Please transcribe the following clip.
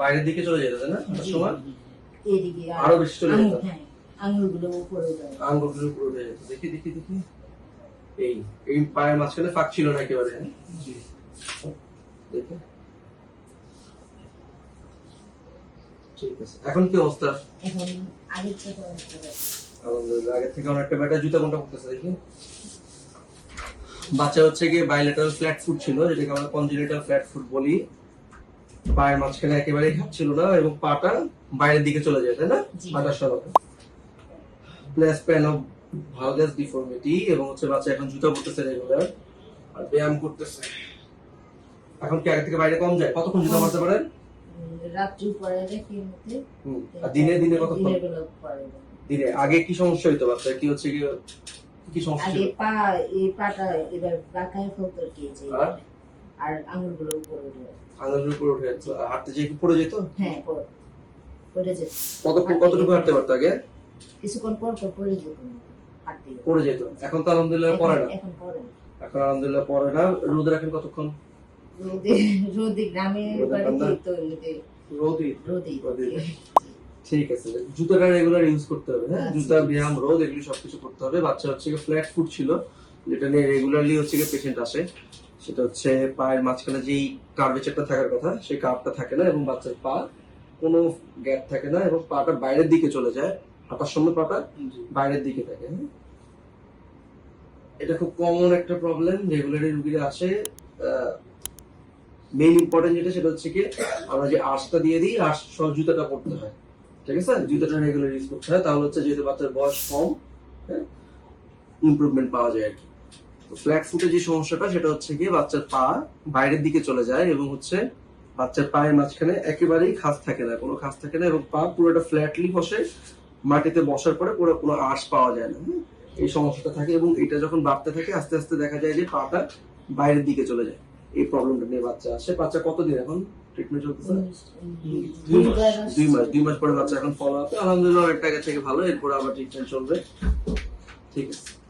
বাইরের দিকে চলে যেত না? সময় এদিকে আরও বেশি চলে যেত হ্যাঁ আঙুলগুলো উপরে উঠে যেত দেখি দেখি দেখি। এই এই পায়ের মাঝখানে ফাঁক ছিল না একেবারে হ্যাঁ? দেখি। ঠিক আছে। এখন কি অবস্থা? এখন আগের থেকে অনেকটা আলহামদুলিল্লাহ আগের থেকে অনেকটা বেটার জুতা কোনটা করতেছে দেখি? বাচ্চা হচ্ছে গিয়ে বাইলেটারাল ফ্ল্যাট ফুট ছিল যেটাকে আমরা কনজেনিটাল ফ্ল্যাট ফুট বলি। পায়ের মাঝখানে একেবারে খাচ্ছিল না এবং পাটা বাইরের দিকে চলে যায় তাই না। পাটার সরাতে plus pan of valgus deformity এবং হচ্ছে বাচ্চা এখন জুতা পরতেছে রেগুলার আর ব্যায়াম করতেছে এখন কি আগে থেকে বাইরে কম যায় কতক্ষণ জুতা পরতে পারেন রাত্রি পরে রেখে হুম। আর দিনে দিনে কতক্ষণ দেন। আগে কি সমস্যা হইতো বাচ্চা কি হচ্ছে কি কি সমস্যা আগে পা এই পাটা এবার ফেলতে গিয়েছে আর? আর আঙুলগুলো উপরে উঠে আঙুলের উপর উঠে আর হাঁটতে কি পড়ে যেত? হ্যাঁ পড়ে। যেত। কতক্ষণ কতটুকু হাঁটতে পারতো আগে? কিছুক্ষণ পর পর পড়ে যেত। পড়ে যেত। এখন তো আলহামদুলিল্লাহ পড়ে না। এখন- পরে না। এখন আলহামদুলিল্লাহ পড়ে না। রোদ রাখেন কতক্ষণ? রোদে গ্রামে রোদে। ঠিক আছে। জুতাটা রেগুলার ইউজ করতে হবে হ্যাঁ? আচ্ছা। জুতা ব্যায়াম রোদ এগুলি সবকিছু করতে হবে। বাচ্চা হচ্ছে ফ্ল্যাট ফুট ছিল যেটা নিয়ে রেগুলারলি হচ্ছে পেশেন্ট আসে। সেটা হচ্ছে পায়ের মাঝখানে যেই কার্ভেচারটা থাকার কথা সেই কার্ভটা থাকে না এবং বাচ্চার পা কোনো গ্যাপ থাকে না এবং পাটা বাইরের দিকে চলে যায় হাঁটার সময় পাটা বাইরের দিকে থাকে হ্যাঁ? এটা খুব কমন একটা প্রবলেম রেগুলারলি রুগীরা আসে মেইন ইম্পর্টেন্ট যেটা সেটা হচ্ছে কি আমরা যে আর্সটা দিয়ে দিই আর্স সহ জুতাটা পড়তে হয় ঠিক আছে? জুতাটা রেগুলার ইউজ করতে হয় তাহলে হচ্ছে যেহেতু বাচ্চার বয়স কম ইমপ্রুভমেন্ট পাওয়া যায় আর কি। ফ্ল্যাট ফুটে যে সমস্যাটা সেটা হচ্ছে কি বাচ্চার পা বাইরের দিকে চলে যায় এবং হচ্ছে বাচ্চার পায়ের মাঝখানে একেবারেই খাস থাকে না কোনো খাস থাকে না এবং পা পুরোটা ফ্ল্যাটলি বসে মাটিতে বসার পরে পুরো কোনো আঁশ পাওয়া যায় না। এই সমস্যাটা থাকে এবং এটা যখন বাড়তে থাকে আস্তে আস্তে দেখা যায় যে পাটা বাইরের দিকে চলে যায়। এই প্রবলেমটা নিয়ে বাচ্চা আসে। বাচ্চা কতদিন এখন? ট্রিটমেন্ট চলতেছে? দুই মাস। দুই মাস। দুই মাস। পরে বাচ্চা এখন ফলো আপে আলহামদুলিল্লাহ আগে থেকে ভালো। এরপরে আবার ট্রিটমেন্ট চলবে। ঠিক আছে।